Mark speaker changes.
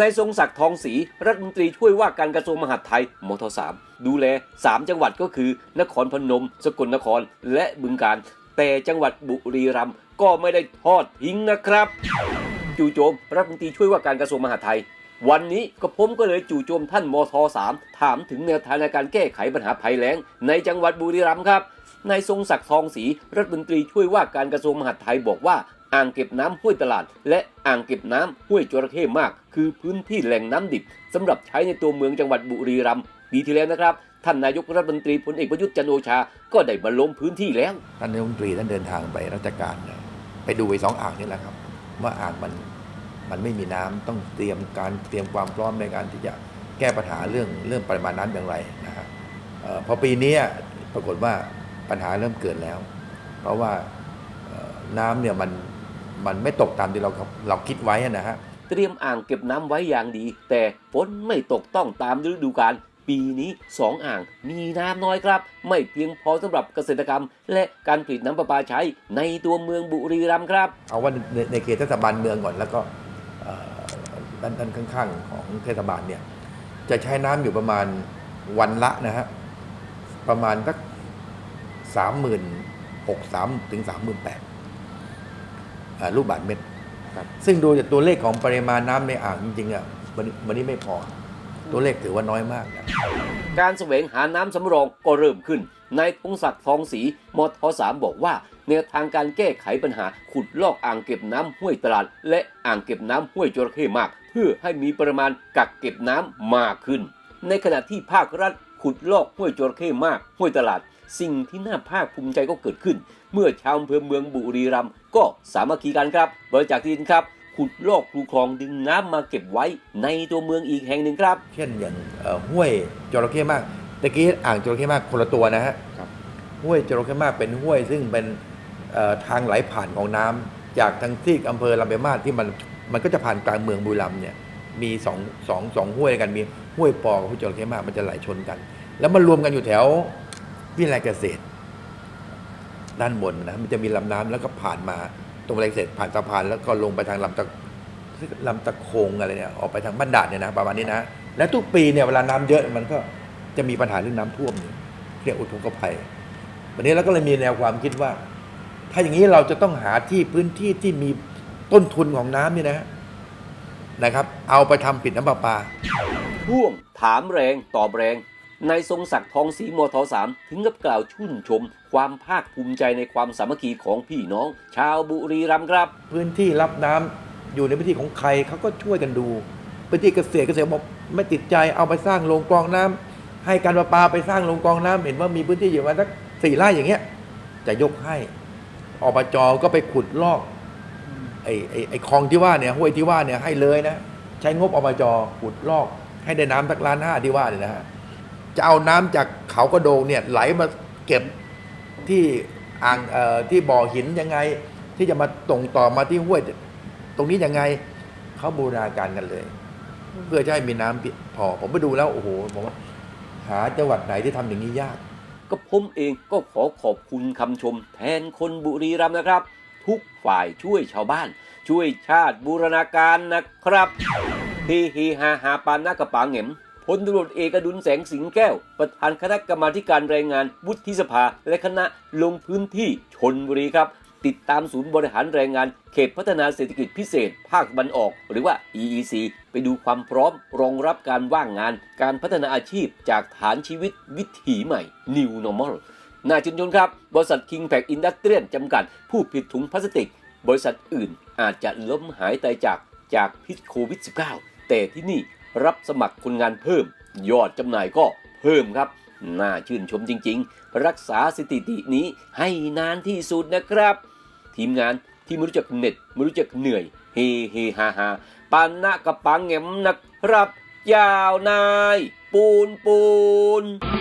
Speaker 1: นายทรงศักดิ์ทองศรีรัฐมนตรีช่วยว่าการกระทรวงมหาดไทยมทสามดูแล 3 จังหวัดก็คือ นครพนม สกลนครและบึงกาฬแต่จังหวัดบุรีรัมย์ก็ไม่ได้ทอดทิ้งนะครับ จู่โจมรัฐมนตรีช่วยว่าการกระทรวงมหาดไทย วันนี้ก็ผมก็เลยจู่โจมท่านมทสามถามถึงแนวทางในการแก้ไขปัญหาภัยแล้ง ในจังหวัดบุรีรัมย์ครับนายทรงศักดิ์ทองศรีรัฐมนตรีช่วยว่าการกระทรวงมหาดไทยบอกว่า อ่างเก็บน้ำห้วยตลาด และอ่างเก็บน้ำห้วยจระเข้มาก คือพื้นที่แหล่งน้ำดิบสำหรับใช้ในตัวเมืองจังหวัดบุรีรัมย์ปีที่แล้วนะครับ ท่านนายกรัฐมนตรีพลเอกประยุทธ์จันโอชา ก็ได้มาลงพื้นที่แล้ว
Speaker 2: ท่านนายกรัฐมนตรีท่านเดินทางไปราชการไปดูไอ้สองอ่างนี่แหละครับว่าอ่างมันมันไม่มีน้ำต้องเตรียมการเตรียมความพร้อมในการที่จะแก้ปัญหาเรื่องเรื่องปริมาณน้ำอย่างไรนะฮะเอ่อพอปีนี้ปรากฏว่าปัญหาเริ่มเกิดแล้ว เพราะว่าน้ำเนี่ยมัน มันไม่ตกตามที่เราเราคิดไว้อะนะฮะ
Speaker 1: เตรียมอ่างเก็บน้ำไว้อย่างดี แต่ฝนไม่ตกต้องตามฤดูกาลปีนี้สองอ่างมีน้ำน้อยครับ ไม่เพียงพอสำหรับเกษตรกรรม และการผลิตน้ำประปาใช้ในตัวเมืองบุรีรัมย์ครับ
Speaker 2: เอาว่าในในเขตเทศบาลเมืองก่อนแล้วก็เอ่อด้านด้านข้างๆ ของเทศบาลเนี่ยจะใช้น้ำอยู่ประมาณวันละนะฮะประมาณสักสามหมื่นหกสามถึงสามหมื่นแปด ลูกบาทเมตร
Speaker 1: ครับ
Speaker 2: ซึ่งดูจากตัวเลขของปริมาณน้ำในอ่างจริงๆอะวันนี้วันนี้ไม่พอ ตัวเลขถือว่าน้อยมากนะ
Speaker 1: การแสวงหาน้ำสำรองก็เริ่มขึ้นนายพงศักดิ์ทองศรีมทสามบอกว่าแนวทางการแก้ไขปัญหาขุดลอกอ่างเก็บน้ำห้วยตลาด และอ่างเก็บน้ำห้วยจระเข้มาก เพื่อให้มีปริมาณกักเก็บน้ำมากขึ้น ในขณะที่ภาครัฐ ขุดลอกห้วยจระเข้มากห้วยตลาด สิ่งที่น่าภาคภูมิใจก็เกิดขึ้น เมื่อชาวอำเภอเมืองบุรีรัมย์ก็สามัคคีกันครับ บริจาคที่ดินครับ ขุดลอกคูคลองดึงน้ำมาเก็บไว้ในตัวเมืองอีกแห่งหนึ่งครับ
Speaker 2: เช่นอย่างเอ่อห้วยจระเข้มากตะกี้อ่างจระเข้มากคนละตัวนะฮะ
Speaker 1: ครับ
Speaker 2: ห้วยจระเข้มากเป็นห้วยซึ่งเป็นเอ่อทางไหลผ่านของน้ำจากทางที่อำเภอลำปางมาศที่มันมันก็จะผ่านกลางเมืองบุรีรัมย์เนี่ย มีสองสองสองห้วยกันมีห้วยปอกับห้วยจระเข้มากมันจะไหลชนกัน แล้วมันรวมกันอยู่แถววิทยาลัยเกษตร ด้านบนนะมันจะมีลำน้ำแล้วก็ผ่านมาตรงวิทยาลัยเกษตรผ่านสะพานแล้วก็ลงไปทางลำตะลำตะโคงอะไรเนี่ยออกไปทางบ้านดาดเนี่ยนะประมาณนี้นะและทุกปีเนี่ยเวลาน้ำเยอะมันก็จะมีปัญหาเรื่องน้ำท่วมเนี่ยเรียกอุทกภัยวันนี้เราก็เลยมีแนวความคิดว่า ถ้าอย่างนี้เราจะต้องหาที่พื้นที่ที่มีต้นทุนของน้ำเนี่ยนะ นะครับ เอาไปทำปิดน้ำประปา
Speaker 1: ท่วงถามแรงตอบแรงนายทรงศักดิ์ทองศรีมทสามถึงกับกล่าวชื่นชม ความภาคภูมิใจในความสามัคคีของพี่น้อง ชาวบุรีรัมย์ครับ
Speaker 2: พื้นที่รับน้ำอยู่ในพื้นที่ของใครเขาก็ช่วยกันดูพื้นที่เกษตรเกษตรบอกไม่ติดใจเอาไปสร้างโรงกรองน้ำให้การประปาไปสร้างโรงกรองน้ำเห็นว่ามีพื้นที่อยู่ประมาณสักสี่ไร่อย่างเงี้ยจะยกให้อบจก็ไปขุดลอก ไอ้ไอ้ไอ้คลองที่ว่าเนี่ยห้วยที่ว่าเนี่ยให้เลยนะ ใช้งบอบจขุดลอก ให้ได้น้ำสักล้านห้าที่ว่าเนี่ยนะฮะจะเอาน้ำจากเขากระโดงเนี่ยไหลมาเก็บที่อ่างเอ่อที่บ่อหินยังไง ที่จะมาส่งต่อมาที่ห้วย ตรงนี้ยังไงเขาบูรณาการกันเลย เพื่อจะให้มีน้ำพอผมไปดูแล้วโอ้โหผมว่าหาจังหวัดไหนที่ทำอย่างนี้ยาก
Speaker 1: ก็ผมเองก็ขอขอบคุณคำชมแทนคนบุรีรัมย์นะครับ ทุกฝ่ายช่วยชาวบ้าน ช่วยชาติบูรณาการนะครับฮเฮฮาฮาปานนากระปางเหงมพลตำรวจเอกดุลแสงสิงแก้ว ประธานคณะกรรมาการแรงงานวุฒิสภา และคณะลงพื้นที่ชนบุรีครับ ติดตามศูนย์บริหารแรงงาน เขตพัฒนาเศรษฐกิจพิเศษ ภาคตะวันออก หรือว่า EEC ไปดูความพร้อมรองรับการว่างงาน การพัฒนาอาชีพจากฐานชีวิตวิถีใหม่ New Normal น่าชื่นชมครับ บริษัท King Pack Industrial จำกัด ผู้ผลิตถุงพลาสติก บริษัทอื่นอาจจะล้มหายตายจากจากพิษโควิด -19 แต่ที่นี่รับสมัครคนงานเพิ่ม ยอดจำหน่ายก็เพิ่มครับ น่าชื่นชมจริง ๆ รักษาสถิตินี้ให้นานที่สุดนะครับ ทีมงานที่ไม่รู้จักเหน็ดไม่รู้จักเหนื่อย เฮเฮฮาฮาปานนะกับปังแงมนะครับยาวนาย ปูนปูน